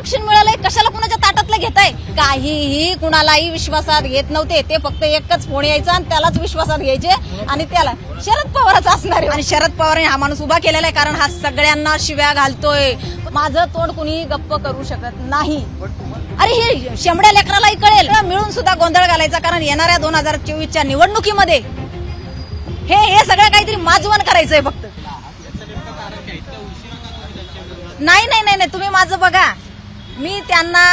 आरक्षण मिळालंय कशाला कुणाच्या ताटातलं घेताय? काहीही कुणालाही विश्वासात घेत नव्हते. ते फक्त एकच फोन यायचा आणि त्यालाच विश्वासात घ्यायचे आणि त्याला शरद पवारच असणार आहे. आणि शरद पवारने हा माणूस उभा केलेला आहे कारण हा सगळ्यांना शिव्या घालतोय. माझं तोंड कुणी गप्प करू शकत नाही. अरे हे शेमड्या लेकरालाही कळेल. मिळून सुद्धा गोंधळ घालायचा कारण येणाऱ्या दोन हजार चोवीसच्या निवडणुकीमध्ये हे हे सगळं काहीतरी माजवण करायचंय फक्त. नाही नाही नाही नाही तुम्ही माझं बघा. मी त्यांना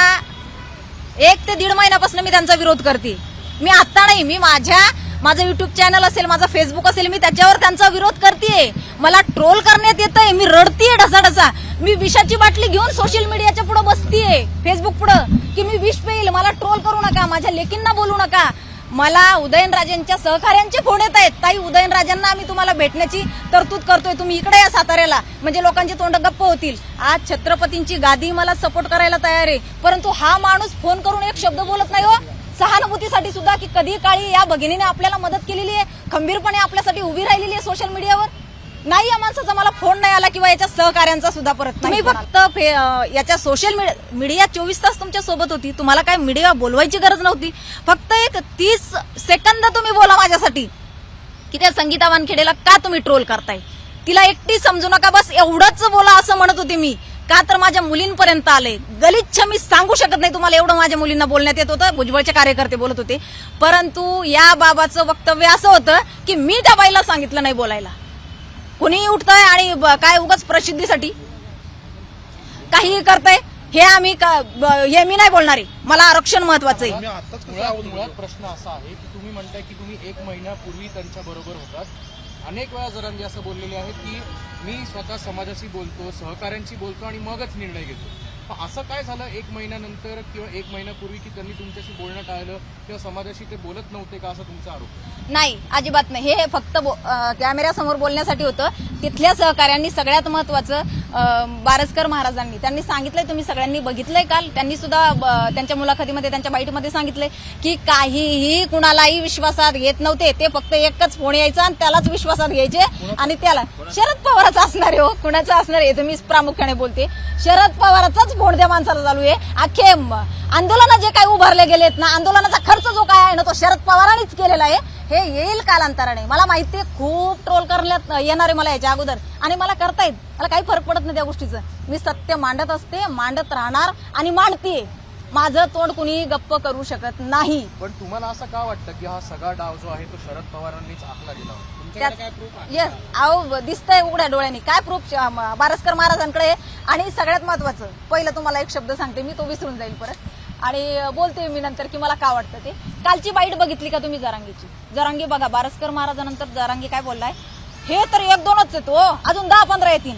एक ते दीड महिन्यापासून मी त्यांचा विरोध करते. मी आत्ता नाही मी माझ्या माझं युट्यूब चॅनल असेल माझा फेसबुक असेल मी त्याच्यावर त्यांचा विरोध करते मला ट्रोल करण्यात येत आहे मी रडतीये ढसा मी विषाची बाटली घेऊन सोशल मीडियाच्या पुढे बसतीये फेसबुक पुढं. की मी विष पेईल मला ट्रोल करू नका माझ्या लेकींना बोलू नका. मला उदयनराजेंच्या सहकार्यांचे फोन येत आहेत. ताई उदयनराजांना आम्ही तुम्हाला भेटण्याची तरतूद करतोय. तुम्ही इकडे या साताऱ्याला. म्हणजे लोकांची तोंड गप्प होतील. आज छत्रपतींची गादी मला सपोर्ट करायला तयार आहे. परंतु हा माणूस फोन करून एक शब्द बोलत नाही हो. सहानुभूतीसाठी सुद्धा की कधी काळी या भगिनीने आपल्याला मदत केलेली आहे. खंबीरपणे आपल्यासाठी उभी राहिलेली आहे सोशल मीडियावर नाही या माणसाचा मला फोन नाही आला किंवा याच्या सहकार्यांचा सुद्धा परत तुम्ही फक्त याच्या सोशल मीडिया चोवीस तास तुमच्यासोबत होती. तुम्हाला काय मीडिया बोलवायची गरज नव्हती. फक्त एक तीस सेकंद तुम्ही बोला माझ्यासाठी. की त्या संगीता वानखेडेला का तुम्ही ट्रोल करताय? तिला एकटी समजू नका बस एवढंच बोला असं म्हणत होते मी. का तर माझ्या मुलींपर्यंत आले. गलिच्छ मी सांगू शकत नाही तुम्हाला एवढं माझ्या मुलींना बोलण्यात येत होतं भुजबळचे कार्यकर्ते बोलत होते. परंतु या बाबाचं वक्तव्य असं होतं की मी त्या बाईला सांगितलं नाही बोलायला. कुणीही उठतंय आणि काय उगाच प्रसिद्धीसाठी? काहीही करताय हे आम्ही हे मी नाही बोलणार. आहे मला आरक्षण महत्वाचं आहे. प्रश्न असा आहे की तुम्ही म्हणताय की तुम्ही एक महिन्यापूर्वी त्यांच्या बरोबर होतात. अनेक वेळा जरांगे असं बोललेले आहेत की मी स्वतः समाजाशी बोलतो सहकाऱ्यांशी बोलतो आणि मगच निर्णय घेतो. असं काय झालं एक महिन्यानंतर किंवा एक महिन्यापूर्वी की त्यांनी तुमच्याशी बोलणं टाळलं किंवा समाजाशी ते बोलत नव्हते का असा तुमचा आरोप? नाही अजिबात नाही. हे फक्त कॅमेऱ्यासमोर बोलण्यासाठी होतं. तिथल्या सहकाऱ्यांनी सगळ्यात महत्वाचं बारसकर महाराजांनी. त्यांनी सांगितलंय तुम्ही सगळ्यांनी बघितलंय काल? त्यांनी सुद्धा त्यांच्या मुलाखतीमध्ये त्यांच्या बाईटमध्ये सांगितलंय की काहीही कुणालाही विश्वासात घेत नव्हते. ते फक्त एकच फोन यायचा आणि त्यालाच विश्वासात घ्यायचे आणि त्याला शरद पवारच असणार आहे हो. कुणाचं असणार आहे तुम्ही प्रामुख्याने बोलते. शरद पवाराचाच फोन त्या माणसाला चालू आहे. अख्खे आंदोलन जे काय उभारले गेलेत ना आंदोलनाचा खर्च जो काय आहे ना तो शरद पवारांनीच केलेला आहे. हे येईल कालांतराने. मला माहिती आहे खूप ट्रोल करण्यात येणार आहे मला याच्या अगोदर. आणि मला करतायत मला काही फरक पडत नाही त्या गोष्टीचं. मी सत्य मांडत असते मांडत राहणार आणि मांडतीये. माझं तोंड कुणी गप्प करू शकत नाही. पण तुम्हाला असं का वाटतं की हा सगळा डाव जो आहे तो शरद पवारांनीच आखला गेला? आहे? येस अहो दिसतंय उघड्या डोळ्यांनी. काय प्रूफ बारसकर महाराजांकडे. आणि सगळ्यात महत्वाचं पहिलं तुम्हाला एक शब्द सांगते मी तो विसरून जाईल परत. आणि बोलते मी नंतर की मला का वाटतं ते. कालची बाईट बघितली का तुम्ही जरांगीची? जरांगी बघा बारसकर महाराजानंतर जरांगी काय बोललाय? हे तर एक दोनच आहेत हो. अजून दहा पंधरा येतील.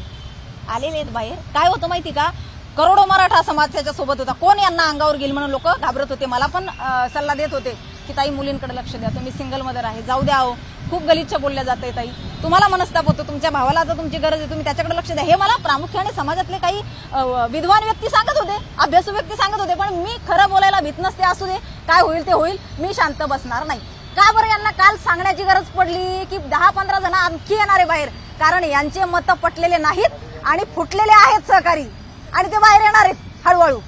आलेले आहेत बाहेर. काय होतं माहिती का? करोडो मराठा समाज त्याच्या सोबत होता. कोण यांना अंगावर गेल म्हणून लोक घाबरत होते? मला पण सल्ला देत होते की ताई मुलींकडे लक्ष द्या. तुम्ही सिंगल मदर आहे. जाऊ द्या हो खूप गलिच्छ बोलल्या जात ताई. तुम्हाला मनस्ताप होतो तुमच्या भावाला आता तुमची गरज आहे तुम्ही त्याच्याकडे लक्ष द्या. हे मला प्रामुख्याने समाजातले काही विद्वान व्यक्ती सांगत होते अभ्यासू व्यक्ती सांगत होते पण मी खरं बोलायला भीत नसते असू दे काय होईल ते होईल मी शांत बसणार नाही. का बरं यांना काल सांगण्याची गरज पडली की दहा पंधरा जण आणखी येणार आहे बाहेर? कारण यांचे मतं पटलेले नाहीत आणि फुटलेले आहेत सहकारी. आणि ते बाहेर येणार आहेत हळूहळू.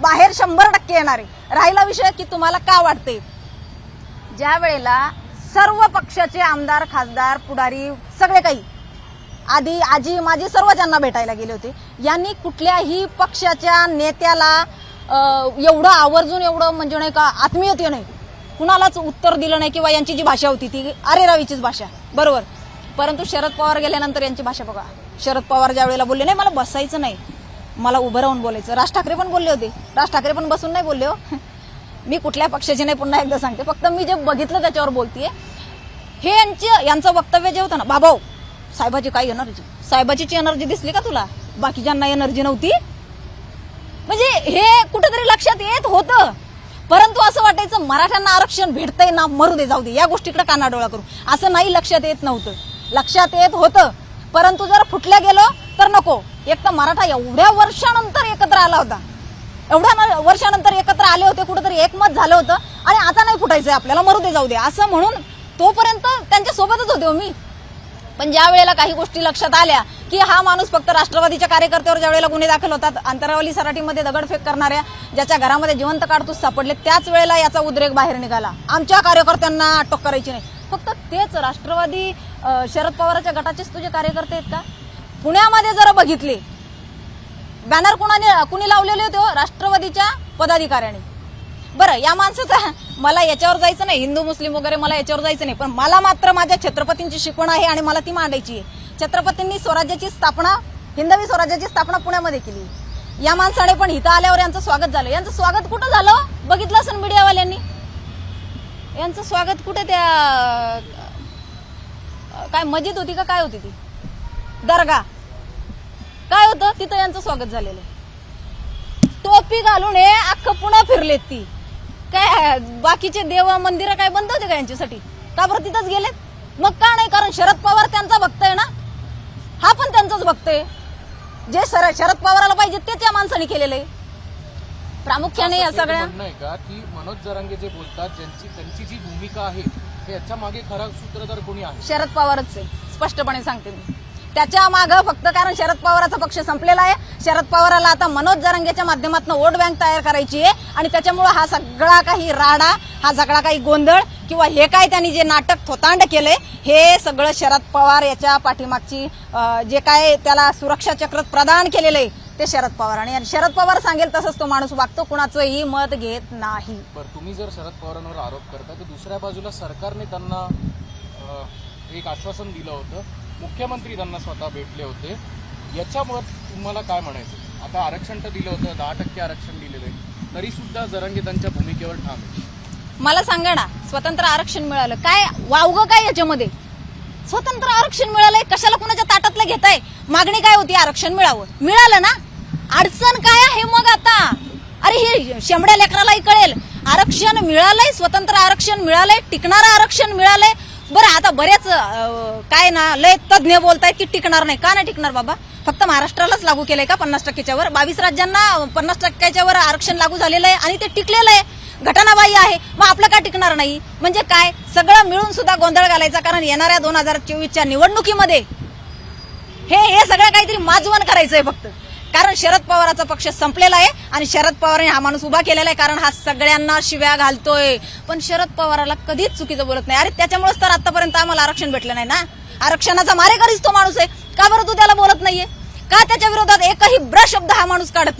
बाहेर शंभर टक्के येणार आहे राहिला विषय की तुम्हाला का वाटते ज्या वेळेला सर्व पक्षाचे आमदार खासदार पुढारी सगळे काही. आधी आजी माझी सर्व ज्यांना भेटायला गेले होते. यांनी कुठल्याही पक्षाच्या नेत्याला एवढं आवर्जून एवढं म्हणजे नाही का आत्मीयते नाही. कुणालाच उत्तर दिलं नाही किंवा यांची जी भाषा होती ती अरे रावीचीच भाषा. बरोबर. परंतु शरद पवार गेल्यानंतर यांची भाषा बघा. शरद पवार ज्या वेळेला बोलले नाही मला बसायचं नाही. मला उभं राहून बोलायचं. राज ठाकरे पण बोलले होते. राज ठाकरे पण बसून नाही बोलले हो. मी कुठल्या पक्षाचे नाही पुन्हा एकदा सांगते. फक्त मी जे बघितलं त्याच्यावर बोलतीये. हे यांचे यांचं वक्तव्य जे होतं ना बाबा हो, साहेबाची काय एनर्जी साहेबाची एनर्जी दिसली का तुला? बाकीच्यांना एनर्जी नव्हती? म्हणजे हे कुठेतरी लक्षात येत होतं. परंतु असं वाटायचं मराठ्यांना आरक्षण भेटतंय ना मरू दे जाऊ दे या गोष्टीकडे कानाडोळा करू. असं नाही लक्षात येत नव्हतं. लक्षात येत होतं. परंतु जर फुटल्या गेलो तर नको. एक तर मराठा एवढ्या वर्षानंतर एकत्र आला होता. एवढ्या वर्षानंतर एकत्र आले होते कुठंतरी एकमत झालं होतं आणि आता नाही फुटायचंय आपल्याला मरू दे जाऊ दे. असं म्हणून तोपर्यंत त्यांच्या सोबतच होते हो मी. पण ज्या वेळेला काही गोष्टी लक्षात आल्या की हा माणूस फक्त राष्ट्रवादीच्या कार्यकर्त्यावर ज्या वेळेला गुन्हे दाखल होतात अंतरावली सराटीमध्ये दगडफेक करणाऱ्या ज्याच्या घरामध्ये जिवंत काढतूस सापडले त्याच वेळेला याचा उद्रेक बाहेर निघाला. आमच्या कार्यकर्त्यांना अटक करायची नाही. फक्त तेच राष्ट्रवादी शरद पवाराच्या गटाचेच तुझे कार्यकर्ते आहेत का? पुण्यामध्ये जरा बघितले. बॅनर कुणाने कुणी लावलेले होते हो? राष्ट्रवादीच्या पदाधिकाऱ्याने. बरं या माणसाचा मला याच्यावर जायचं नाही. हिंदू मुस्लिम वगैरे मला याच्यावर जायचं नाही. पण मला मात्र माझ्या छत्रपतींची शिकवण आहे आणि मला ती मांडायची आहे. छत्रपतींनी स्वराज्याची स्थापना हिंदवी स्वराज्याची स्थापना पुण्यामध्ये केली. या माणसाने पण इथं आल्यावर यांचं स्वागत झालं. यांचं स्वागत कुठं झालं? बघितलं असेल मीडियावाल्यांनी? यांचं स्वागत कुठे त्या काय मस्जिद होती का? काय होती ती? दर्गा काय होतं? तिथं यांचं स्वागत झालेलं टोपी घालून हे अख्खं पुन्हा फिरलेत ती. काय बाकीचे देव मंदिरं काय बंद होते का यांच्यासाठी? का बरं तिथंच गेलेत? मग का नाही? कारण शरद पवार त्यांचा भक्त आहे ना? हा पण त्यांचाच भक्त आहे. जे सर शरद पवाराला पाहिजे तेच या माणसाने केलेलं आहे. प्रामुख्याने या सगळ्या आहे का की मनोज जरांगे जे बोलतात ज्यांची त्यांची जी भूमिका आहे ते याच्या मागे खरा सूत्रधार कोणी आहे? शरद पवारच आहे. स्पष्टपणे सांगते मी. त्याच्या मागं फक्त कारण शरद पवाराचा पक्ष संपलेला आहे. शरद पवाराला आता मनोज जरंगेच्या माध्यमातून वोट बँक तयार करायची आहे. आणि त्याच्यामुळे हा सगळा काही राडा हा सगळा काही गोंधळ किंवा हे काय त्यांनी जे नाटक थोतांड केलंय हे सगळं शरद पवार याच्या पाठीमागची जे काय त्याला सुरक्षा चक्र प्रदान केलेलं आहे ते शरद पवार. आणि शरद पवार सांगेल तसंच तो माणूस वागतो कुणाचंही मत घेत नाही. तुम्ही जर शरद पवारांवर आरोप करता तर दुसऱ्या बाजूला सरकारने त्यांना एक आश्वासन दिलं होतं. मुख्यमंत्री त्यांना स्वतः भेटले होते. याच्यामुळे तुम्हाला काय म्हणायचं? आता आरक्षण तर दिलं होतं दहा टक्के आरक्षण दिलेलं आहे. तरी सुद्धा जरांगे त्यांच्या भूमिकेवर ठाम आहे. मला सांगा ना स्वतंत्र आरक्षण मिळालं. काय वावगं काय याच्यामध्ये? स्वतंत्र आरक्षण मिळालंय कशाला कुणाच्या ताटातलं घेताय? मागणी काय होती आरक्षण मिळावं? मिळालं ना? अडचण काय आहे मग आता? अरे हे शेंबड्या लेकरालाही कळेल. आरक्षण मिळालंय स्वतंत्र आरक्षण मिळालंय टिकणारं आरक्षण मिळालंय बरं आता बरेच काय ना लय तज्ज्ञ बोलतायत की टिकणार नाही. का नाही टिकणार बाबा? फक्त महाराष्ट्रालाच लागू केलंय का पन्नास टक्क्याच्या वर बावीस राज्यांना पन्नास टक्क्याच्या वर आरक्षण लागू झालेलं आहे आणि ते टिकलेलं आहे. घटनाबाह्य आहे. मग आपलं काय टिकणार नाही? म्हणजे काय? सगळं मिळून सुद्धा गोंधळ घालायचा कारण येणाऱ्या दोन हजार चोवीसच्या निवडणुकीमध्ये हे हे सगळं काहीतरी माजवण करायचंय फक्त. कारण शरद पवाराचा पक्ष संपलेला आहे आणि शरद पवारांनी हा माणूस उभा केलेला आहे कारण हा सगळ्यांना शिव्या घालतोय. पण शरद पवाराला कधीच चुकीचं बोलत नाही. अरे त्याच्यामुळेच तर आतापर्यंत आम्हाला आरक्षण भेटलं नाही ना? आरक्षणाचा मारेकरीच तो माणूस आहे. का बरं तू त्याला बोलत नाहीये? का त्याच्या विरोधात एकही ब्र शब्द हा माणूस काढत